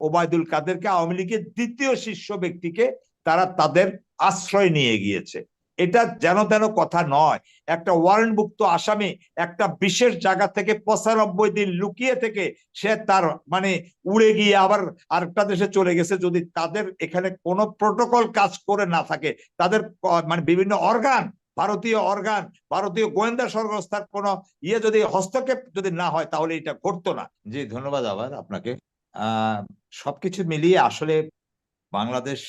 ওবায়দুল কাদেরকে আওয়ামী লীগের দ্বিতীয় শীর্ষ ব্যক্তিকে তারা তাদের আশ্রয় নিয়ে গিয়েছে। এটা যেন তেন কথা নয়। একটা ওয়ারেন্টভুক্ত আসামি একটা বিশেষ জায়গা থেকে পঁচানব্বই দিন লুকিয়ে থেকে সে তার মানে উড়ে গিয়ে আবার আরেকটা দেশে চলে গেছে। যদি তাদের এখানে কোনো প্রোটোকল কাজ করে না থাকে, তাদের মানে বিভিন্ন অর্গান, ভারতীয় অর্গান, ভারতীয় গোয়েন্দা সংস্থার কোনো ইয়ে যদি হস্তক্ষেপ যদি না হয়, তাহলে এটা ঘটতো না। জি, ধন্যবাদ আবার আপনাকে। সবকিছু মিলিয়ে আসলে বাংলাদেশ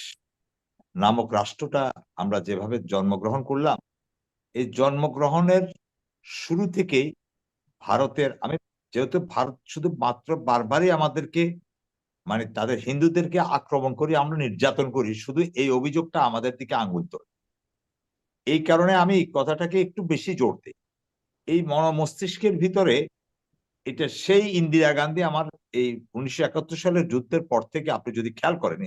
নামক রাষ্ট্রটা আমরা যেভাবে জন্মগ্রহণ করলাম, এই জন্মগ্রহণের শুরু থেকেই ভারতের, আমি যেহেতু ভারত শুধু মাত্র বারবারই আমাদেরকে মানে তাদের হিন্দুদেরকে আক্রমণ করি, আমরা নির্যাতন করি, শুধু এই অভিযোগটা আমাদের দিকে আঙুল তোলে এই কারণে আমি কথাটাকে একটু বেশি জোর দিই। এই মন মস্তিষ্কের ভিতরে এটা সেই ইন্দিরা গান্ধী আমার এই উনিশশো একাত্তর সালের যুদ্ধের পর থেকে আপনি যদি খেয়াল করেন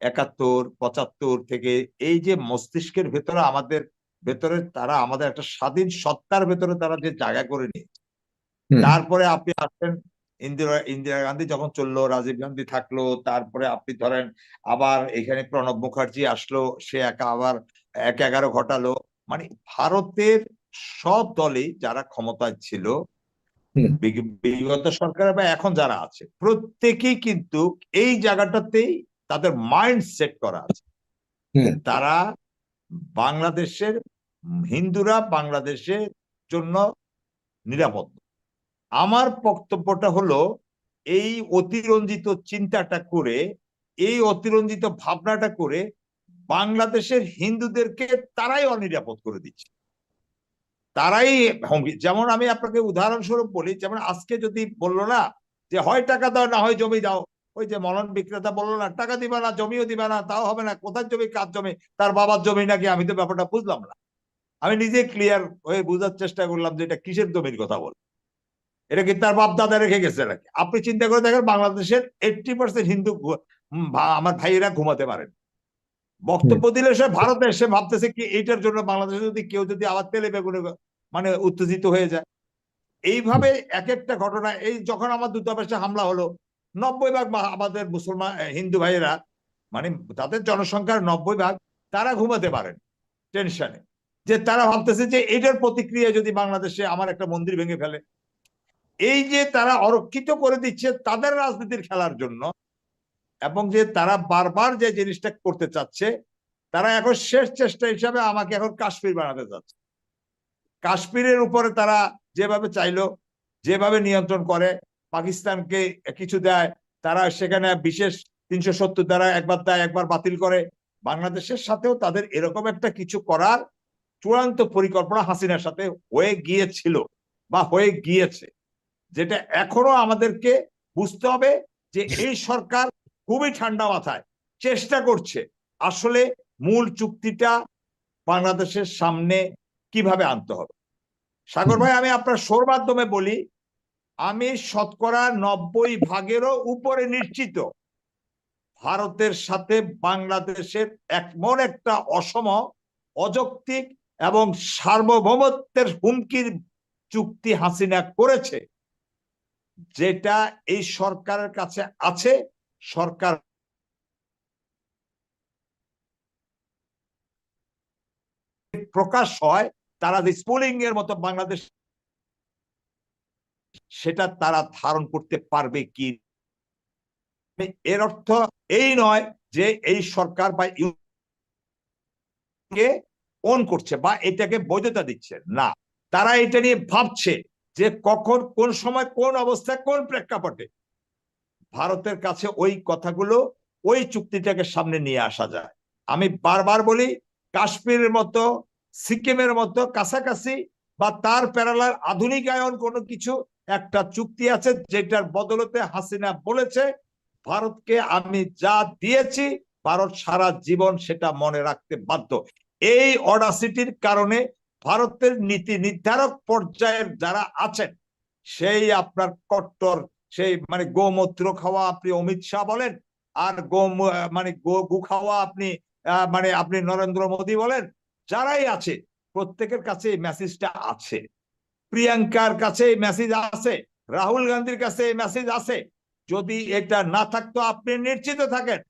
একাত্তর পঁচাত্তর থেকে এই যে মস্তিষ্কের ভেতরে আমাদের ভেতরে তারা আমাদের একটা স্বাধীন সত্তার ভেতরে তারা যে জায়গা করে নিয়েছে তারপরে আপনি আসেন ইন্দিরা ইন্দিরা গান্ধী যখন চলল রাজীব গান্ধী থাকল তারপরে আপনি ধরেন আবার এখানে প্রণব মুখার্জি আসলো সে একা আবার এক এগারো ঘটালো মানে ভারতের সব দলই যারা ক্ষমতায় ছিল বিগত সরকার বা এখন যারা আছে প্রত্যেকেই কিন্তু এই জায়গাটাতেই তাদের মাইন্ড সেট করা আছে। তারা বাংলাদেশের হিন্দুরা বাংলাদেশের জন্য নিরাপদ। আমার বক্তব্যটা হলো এই অতিরঞ্জিত চিন্তাটা করে এই অতিরঞ্জিত ভাবনাটা করে বাংলাদেশের হিন্দুদেরকে তারাই অনিরাপদ করে দিচ্ছে। তারাই হুমকি, যেমন আমি আপনাকে উদাহরণস্বরূপ বলি, যেমন আজকে যদি বলল না যে হয় টাকা দাও, না হয় জমি দাও, ওই যে মলন বিক্রেতা বলল না, টাকা দিবা না, জমিও দিবা না, তাও হবে না কোথায় জমি, কার জমি, তার বাবার জমি নাকি? আমি তো ব্যাপারটা বুঝলাম না। আমি নিজে ক্লিয়ার হয়ে বোঝার চেষ্টা করলাম যে এটা কিসের জমির কথা বল। এটা কি তার বাপ দাদা রেখে গেছে নাকি? আপনি চিন্তা করে দেখেন, বাংলাদেশের এইটটি পার্সেন্ট হিন্দু আমার ভাইয়েরা ঘুমাতে পারেন। বক্তব্য দিলে সে ভারতে এসে ভাবতেছে কি এইটার জন্য বাংলাদেশে যদি কেউ যদি আবার তেলে বেগুনে মানে উত্তেজিত হয়ে যায়। এইভাবে এক একটা ঘটনা এই যখন আমার দূতাবাসে হামলা হলো নব্বই ভাগ আমাদের মুসলমান হিন্দু ভাইয়েরা মানে তাদের জনসংখ্যার নব্বই ভাগ তারা ঘুমাতে পারেন টেনশনে। যে তারা ভাবতেছে যে এটার প্রতিক্রিয়া যদি বাংলাদেশে আমার একটা মন্দির ভেঙে ফেলে এই যে তারা অরক্ষিত করে দিচ্ছে তাদের রাজনীতির খেলার জন্য এবং যে তারা বারবার যে জিনিসটা করতে চাচ্ছে, তারা এখন শেষ চেষ্টা হিসাবে আমাকে এখন কাশ্মীর বানাতে চাচ্ছে কাশ্মীরের উপরে তারা যেভাবে চাইলো, যেভাবে নিয়ন্ত্রণ করে, পাকিস্তানকে কিছু দেয়, তারা সেখানে বিশেষ তিনশো সত্তর দ্বারা একবার দেয়, একবার বাতিল করে। বাংলাদেশের সাথেও তাদের এরকম একটা কিছু করার চূড়ান্ত পরিকল্পনা হাসিনার সাথে হয়ে গিয়েছিল বা হয়ে গিয়েছে, যেটা এখনও আমাদেরকে বুঝতে হবে যে এই সরকার খুবই ঠান্ডা মাথায়। চেষ্টা করছে। আসলে মূল চুক্তিটা বাংলাদেশের সামনে কীভাবে আনতে হবে? সাগর ভাই, আমি আপনার সোর মাধ্যমে বলি, আমি শতকরা নব্বই ভাগেরও উপরে নিশ্চিত। ভারতের সাথে বাংলাদেশের এমন একটা অসম, অযৌক্তিক এবং সার্বভৌমত্বের হুমকির চুক্তি হাসিনা করেছে, যেটা এই সরকারের কাছে আছে। সরকার প্রকাশ হয়, তারা যে স্পুলিং এর মতো বাংলাদেশ সেটা তারা ধারণ করতে পারবে কি? এর অর্থ এই নয় যে এই সরকার বা অন করছে বা এটাকে বৈধতা দিচ্ছে, না। তারা এটা নিয়ে ভাবছে যে কখন, কোন সময়, কোন অবস্থায় কোন প্রেক্ষাপটে। ভারতের কাছে ওই কথাগুলো ওই চুক্তিটাকে সামনে নিয়ে আসা যায়। আমি বারবার বলি, কাশ্মীরের মতো, সিকিমের মতো কাছাকাছি বা তার প্যারালার আধুনিকায়ন কোনো কিছু একটা চুক্তি আছে যেটার বদলতে হাসিনা বলেছে, ভারতকে আমি যা দিয়েছি, ভারত সারা জীবন সেটা মনে রাখতে বাধ্য। এই অডাসিটির কারণে ভারতের নীতি নির্ধারক পর্যায়ের যারা আছেন, সেই আপনার কট্টর সেই মানে গোমূত্র খাওয়া আপনি অমিত শাহ বলেন, আর গো মানে গো খাওয়া আপনি মানে আপনি নরেন্দ্র মোদী বলেন, যারাই আছে, প্রত্যেকের কাছে এই মেসেজটা আছে। প্রিয়াঙ্কার কাছে এই মেসেজ আছে, রাহুল গান্ধীর কাছে এই মেসেজ আছে। যদি এটা না থাকতো, আপনি নিশ্চিত থাকেন।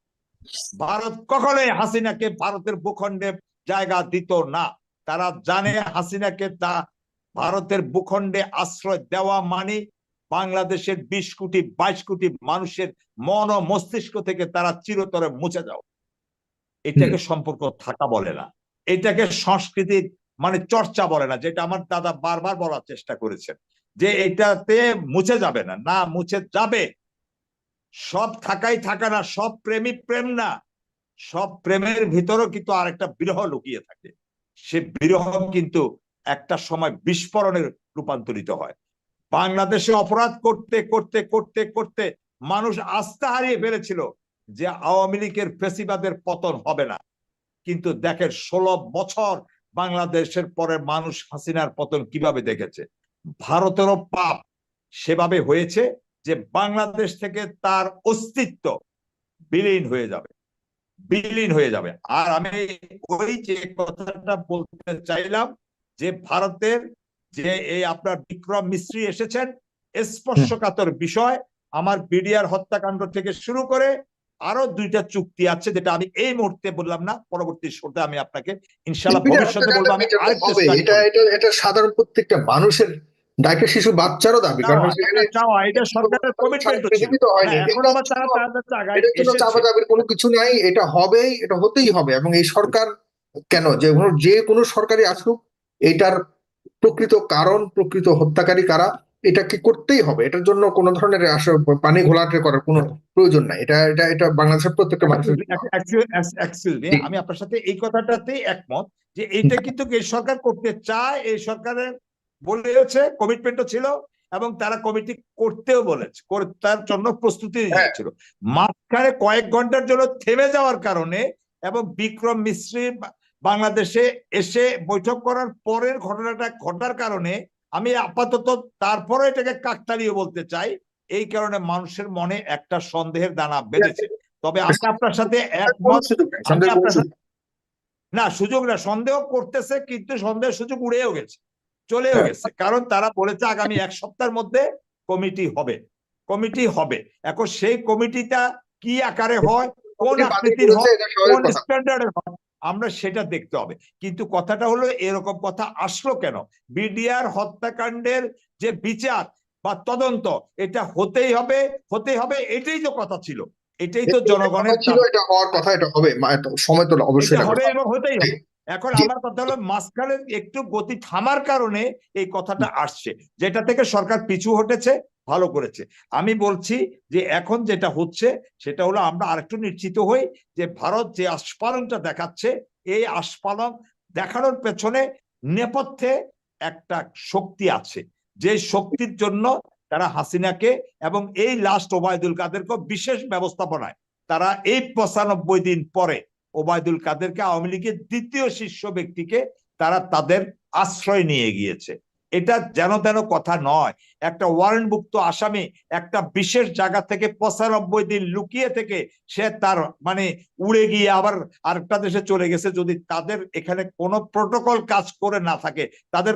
ভারত কখনোই হাসিনাকে ভারতের ভূখণ্ডে জায়গা দিত না। তারা জানে হাসিনাকে তা ভারতের ভূখণ্ডে আশ্রয় দেওয়া মানে বাংলাদেশের বিশ কোটি বাইশ কোটি মানুষের মন ও মস্তিষ্ক থেকে তারা চিরতরে মুছে যাও। এটাকে সম্পর্ক থাকা বলে না। এটাকে সংস্কৃতির মানে চর্চা বলে না যেটা আমার দাদা বারবার বলার চেষ্টা করেছেন। যে এটাতে মুছে যাবে না না মুছে যাবে। সব থাকাই থাকা না সব প্রেমী প্রেম না। সব প্রেমের ভিতরেও কিন্তু আরেকটা বিরহ লুকিয়ে থাকে। সে বিরহ কিন্তু একটা সময় বিস্ফোরণের রূপান্তরিত হয়। বাংলাদেশে অপরাধ করতে করতে করতে করতে মানুষ আস্থা হারিয়ে ফেলেছিল যে আওয়ামী লীগের ফেসিবাদের পতন হবে না। কিন্তু দেখেন, ষোলো বছর বাংলাদেশের পরে মানুষ হাসিনার পতন কীভাবে দেখেছে? ভারতেরও পাপ সেভাবে হয়েছে যে বাংলাদেশ থেকে তার অস্তিত্ব বিলীন হয়ে যাবে, বিলীন হয়ে যাবে। আর আমি ওই যে কথাটা বলতে চাইলাম যে ভারতের যে এই আপনার বিক্রম মিস্ত্রি এসেছেন স্পর্শকাতর বিষয়। আমার বিডিআর হত্যাকাণ্ড থেকে শুরু করে আরও দুইটা চুক্তি আছে যেটা আমি এই মুহূর্তে বললাম না পরবর্তী শোতে আমি আপনাকে ইনশাল্লাহ এটা ভবিষ্যতে বলব আমি এটা এটা এটা এটা সাধারণ প্রত্যেকটা মানুষের ডাকে শিশু বাচ্চারও দাবি। কারণ চাওয়া, এটা এটা সরকারের কমিটমেন্ট এখন আবার তারা তাদের জায়গায়। চাপা কোনো কিছু নাই। এটা হবেই এটা হতেই হবে। এবং এই সরকার কেন? যে কোনো- যে কোনো সরকারি আসুক এটার প্রকৃত কারণ প্রকৃত হত্যাকারী কারা এটাকে করতেই হবে? এটার জন্য কোনো ধরনের পানি ঘোলাটে করার কোনো প্রয়োজন নাই। এটা এটা এটা বাংলাদেশের প্রত্যেকটা মানুষের। আমি আপনার সাথে এই কথাটাতেই একমত যে এইটা কিন্তু এই সরকার করতে চায় এই সরকারের বলেছে কমিটমেন্টও ছিল এবং তারা কমিটি করতেও বলেছে তার জন্য প্রস্তুতি হ্যাঁ। নিয়েছিল। মাঝখানে কয়েক ঘণ্টার জন্য থেমে যাওয়ার কারণে এবং বিক্রম মিশ্রি বাংলাদেশে এসে বৈঠক করার পরের ঘটনাটা ঘটার কারণে আমি আপাতত তারপরে এটাকে কাকতালীয় বলতে চাই এই কারণে মানুষের মনে একটা সন্দেহের দানা বেড়েছে তবে আমি আপনার সাথে একমত না সুযোগ না সন্দেহ করতেছে কিন্তু সন্দেহের সুযোগ উড়েও গেছে চলেও হ্যাঁ। গেছে কারণ তারা বলেছে আগামী এক সপ্তাহের মধ্যে কমিটি হবে কমিটি হবে এখন সেই কমিটিটা কি আকারে হয় কোন। আকৃতির হয় কোন। স্ট্যান্ডার্ডের হয় আমরা সেটা দেখতে হবে। কিন্তু কথাটা হলো এরকম কথা আসলো কেন? বিডিআর হত্যাকাণ্ডের যে বিচার বা তদন্ত এটা হতেই হবে হতেই হবে এটাই তো কথা ছিল। এটাই তো জনগণের ছিল এটা হওয়ার কথা এটা হবে সময় তো অবশ্যই হবে এবং হতেই হবে এখন আমার কথা হলো মাঝখানে একটু গতি থামার কারণে এই কথাটা আসছে যেটা থেকে সরকার পিছু হটেছে ভালো করেছে। আমি বলছি যে এখন যেটা হচ্ছে, সেটা হলো আমরা আরেকটু নিশ্চিত হই যে ভারত যে আস্ফালনটা দেখাচ্ছে, এই আস্ফালন দেখানোর পেছনে নেপথ্যে একটা শক্তি আছে। যে শক্তির জন্য তারা হাসিনাকে এবং এই লাস্ট ওবায়দুল কাদেরকে বিশেষ ব্যবস্থাপনায়, তারা এই পঁচানব্বই দিন পরে ওবায়দুল কাদেরকে আওয়ামী লীগের দ্বিতীয় শীর্ষ ব্যক্তিকে তারা তাদের আশ্রয় নিয়ে গিয়েছে। এটা যেন তেন কথা নয়। একটা ওয়ারেন্টভুক্ত আসামি একটা বিশেষ জায়গা থেকে পঁচানব্বই দিন লুকিয়ে থেকে সে তার মানে উড়ে গিয়ে আবার আরেকটা দেশে চলে গেছে। যদি তাদের এখানে কোনো প্রোটোকল কাজ করে না থাকে তাদের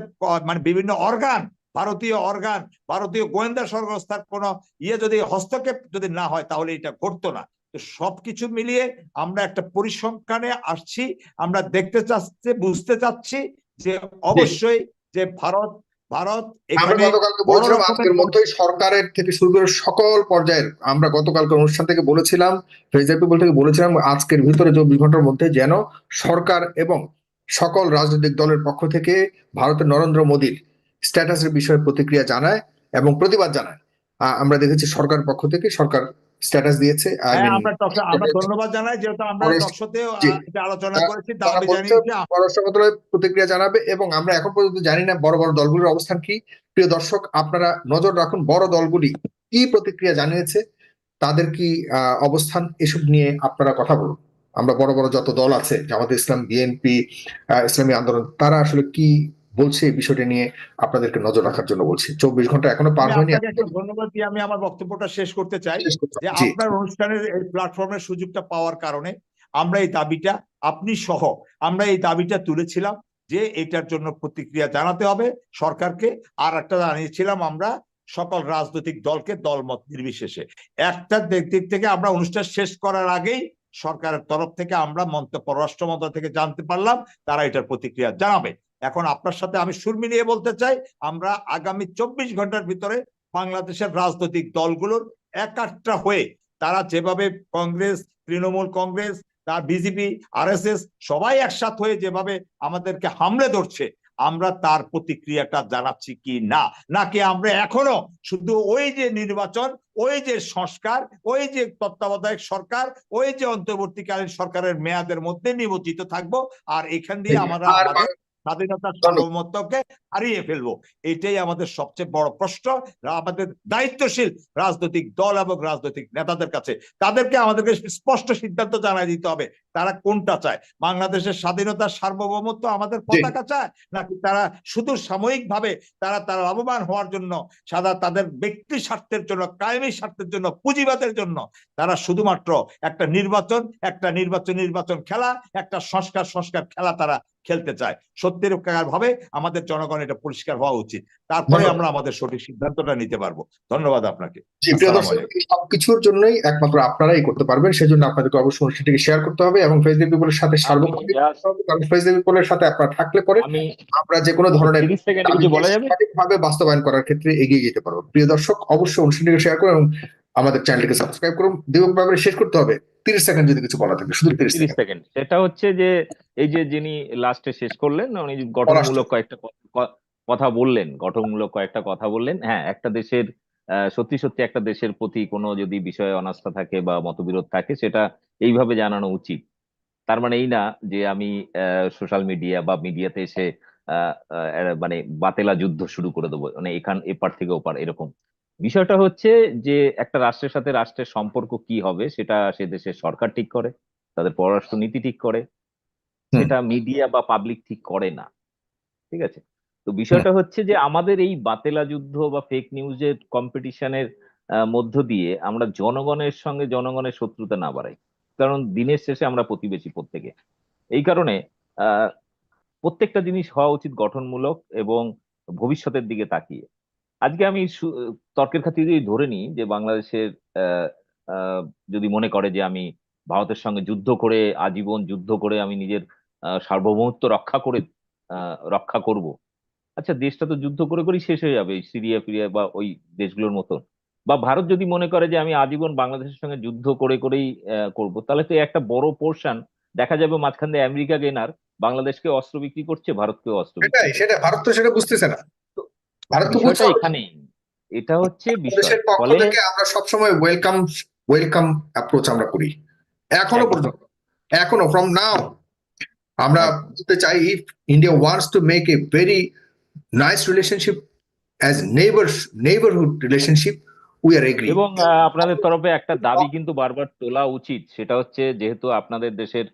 মানে বিভিন্ন অর্গান ভারতীয় অর্গান ভারতীয় গোয়েন্দা সংস্থার কোনো ইয়ে যদি হস্তক্ষেপ যদি না হয় তাহলে এটা ঘটতো না। তো সবকিছু মিলিয়ে আমরা একটা পরিসংখ্যানে আসছি আমরা দেখতে চাচ্ছি বুঝতে চাচ্ছি যে অবশ্যই যে ভারত ভারত আমরা গতকালকে বলেছিলাম আজকের মধ্যেই সরকারের থেকে শুরু করে সকল পর্যায়ের আমরা গতকালকে অনুষ্ঠান থেকে বলেছিলাম পিপল থেকে বলেছিলাম আজকের ভিতরে চব্বিশ ঘণ্টার মধ্যে যেন সরকার এবং সকল রাজনৈতিক দলের পক্ষ থেকে ভারতের নরেন্দ্র মোদীর স্ট্যাটাসের বিষয়ে প্রতিক্রিয়া জানায় এবং প্রতিবাদ জানায়। আহ, আমরা দেখেছি সরকার পক্ষ থেকে সরকার স্ট্যাটাস দিয়েছে হ্যাঁ mean, আমরা ধন্যবাদ জানাই যেহেতু আমরা টকশোতে আলোচনা করেছি দাবি জানিয়েছি। পররাষ্ট্র মন্ত্রণালয় প্রতিক্রিয়া জানাবে এবং আমরা এখন পর্যন্ত জানি না বড় বড় দলগুলোর অবস্থান কি। প্রিয় দর্শক আপনারা নজর রাখুন বড় দলগুলি কি প্রতিক্রিয়া জানিয়েছে তাদের কি আহ, অবস্থান এসব নিয়ে আপনারা কথা বলুন। আমরা বড় বড় যত দল আছে জামাত ইসলাম বিএনপি ইসলামী আন্দোলন তারা আসলে কি বলছে এই বিষয়টা নিয়ে আপনাদেরকে নজর রাখার জন্য বলছি। চব্বিশ ঘণ্টা এখনও পার হয়নি। ধন্যবাদ দিয়ে আমি আমার বক্তব্যটা শেষ করতে চাই যে আপনার অনুষ্ঠানের এই প্ল্যাটফর্মের সুযোগটা পাওয়ার কারণে আমরা এই দাবিটা আপনি সহ আমরা এই দাবিটা তুলেছিলাম যে এটার জন্য প্রতিক্রিয়া জানাতে হবে সরকারকে। আর একটা জানিয়েছিলাম আমরা সকল রাজনৈতিক দলকে দলমত নির্বিশেষে। একটা দিক দিক থেকে আমরা অনুষ্ঠান শেষ করার আগেই সরকারের তরফ থেকে আমরা মন্ত্র পররাষ্ট্র মন্ত্রণালয় থেকে জানতে পারলাম তারা এটার প্রতিক্রিয়া জানাবে। এখন আপনার সাথে আমি সুরমি নিয়ে বলতে চাই আমরা আগামী চব্বিশ ঘণ্টার ভিতরে বাংলাদেশের রাজনৈতিক দলগুলোর একাট্টা হয়ে তারা যেভাবে কংগ্রেস তৃণমূল কংগ্রেস তার বিজেপি আরএসএস সবাই একসাথ হয়ে যেভাবে আমাদেরকে হামলে ধরছে আমরা তার প্রতিক্রিয়াটা জানাচ্ছি কি না? নাকি আমরা এখনও শুধু ওই যে নির্বাচন ওই যে সংস্কার ওই যে তত্ত্বাবধায়ক সরকার ওই যে অন্তর্বর্তীকালীন সরকারের মেয়াদের মধ্যে নিমজ্জিত থাকব আর এখান দিয়ে আমরা আমাদের স্বাধীনতার সার্বভৌমত্বকে হারিয়ে ফেলব। এটাই আমাদের সবচেয়ে বড় প্রশ্ন। আমাদের দায়িত্বশীল রাজনৈতিক দল এবং রাজনৈতিক নেতাদের কাছে। তাদেরকে আমাদেরকে স্পষ্ট সিদ্ধান্ত জানাই দিতে হবে তারা কোনটা চায়? বাংলাদেশের স্বাধীনতার সার্বভৌমত্ব আমাদের পতাকা চায়? নাকি তারা শুধু সাময়িক ভাবে তারা তারা লাভবান হওয়ার জন্য সাদা তাদের ব্যক্তি স্বার্থের জন্য কায়েমি স্বার্থের জন্য পুঁজিবাদের জন্য তারা শুধুমাত্র একটা নির্বাচন একটা নির্বাচন নির্বাচন খেলা একটা সংস্কার সংস্কার খেলা তারা খেলতে চায়। সত্যের ভাবে আমাদের জনগণ এটা পরিষ্কার হওয়া উচিত। তারপরে আমরা আমাদের সঠিক সিদ্ধান্তটা নিতে পারব। ধন্যবাদ আপনাকে। সবকিছুর জন্যই একমাত্র আপনারাই করতে পারবেন সেজন্য আপনাদেরকে অবশ্যই অনুষ্ঠানটিকে শেয়ার করতে হবে এবং ফেসবুক পিপলের সাথে সার্বক্ষণিক ফেসবুক পিপলের সাথে আপনারা থাকলে পরে আমরা যে কোনো ধরনের সঠিকভাবে বাস্তবায়ন করার ক্ষেত্রে এগিয়ে যেতে পারব। প্রিয় দর্শক অবশ্যই অনুষ্ঠানটিকে শেয়ার করুন এবং আমাদের চ্যানেলকে সাবস্ক্রাইব করুন। দীপক ব্যাপারে শেষ করতে হবে। তিরিশ সেকেন্ড যদি কিছু বলা থাকে শুধু তিরিশ সেকেন্ড সেটা হচ্ছে যে এই যে যিনি লাস্টে শেষ করলেন উনি গঠনমূলক কয়েকটা কথা বললেন গঠনমূলক কয়েকটা কথা বললেন। হ্যাঁ একটা দেশের সত্যি সত্যি একটা দেশের প্রতি কোনো যদি বিষয়ে অনাস্থা থাকে বা মতবিরোধ থাকে সেটা এইভাবে জানানো উচিত। তার মানে এই না যে আমি সোশ্যাল মিডিয়া বা মিডিয়াতে এসে মানে বাতেলা যুদ্ধ শুরু করে দেবো। মানে এখান এপার থেকে ওপার এরকম। বিষয়টা হচ্ছে যে একটা রাষ্ট্রের সাথে রাষ্ট্রের সম্পর্ক কি হবে সেটা সে দেশের সরকার ঠিক করে তাদের পররাষ্ট্র নীতি ঠিক করে সেটা মিডিয়া বা পাবলিক ঠিক করে না ঠিক আছে? তো বিষয়টা হচ্ছে যে আমাদের এই বাতেলা যুদ্ধ বা ফেক নিউজের কম্পিটিশনের মধ্য দিয়ে আমরা জনগণের সঙ্গে জনগণের শত্রুতা না বাড়াই কারণ দিনের শেষে আমরা প্রতিবেশী প্রত্যেকে। এই কারণে আহ, প্রত্যেকটা জিনিস হওয়া উচিত গঠনমূলক এবং ভবিষ্যতের দিকে তাকিয়ে। আজকে আমি তর্কের খাতিরে যদি ধরে নিই যে বাংলাদেশের আহ, আহ, যদি মনে করে যে আমি ভারতের সঙ্গে যুদ্ধ করে আজীবন যুদ্ধ করে আমি নিজের সার্বভৌমত্ব রক্ষা করে আহ, রক্ষা করব। আচ্ছা দেশটা তো যুদ্ধ করে করেই শেষ হয়ে যাবে সিরিয়া ফিরিয়া বা ওই দেশগুলোর মতন। বা ভারত যদি মনে করে যে আমি আজীবন বাংলাদেশের সঙ্গে যুদ্ধ করে করেই আহ, করব তাহলে তো একটা বড় পোর্শন দেখা যাবে মাঝখান দিয়ে আমেরিকা গেনার বাংলাদেশকে অস্ত্র বিক্রি করছে ভারতকে অস্ত্র বিক্রি সেটা ভারত তো সেটা বুঝতেছে না। বিষয়টা এখানেই। এটা হচ্ছে দেশের পক্ষ থেকে আমরা সবসময় ওয়েলকাম ওয়েলকাম অ্যাপ্রোচ আমরা করি। এখনও পর্যন্ত এখনও ফ্রম নাও আমরা বলতে চাই if India wants to make a very nice relationship as neighbours neighbourhood relationship we are agree এবং আপনাদের তরফে একটা দাবি কিন্তু বারবার তোলা উচিত সেটা হচ্ছে যেহেতু আপনাদের দেশের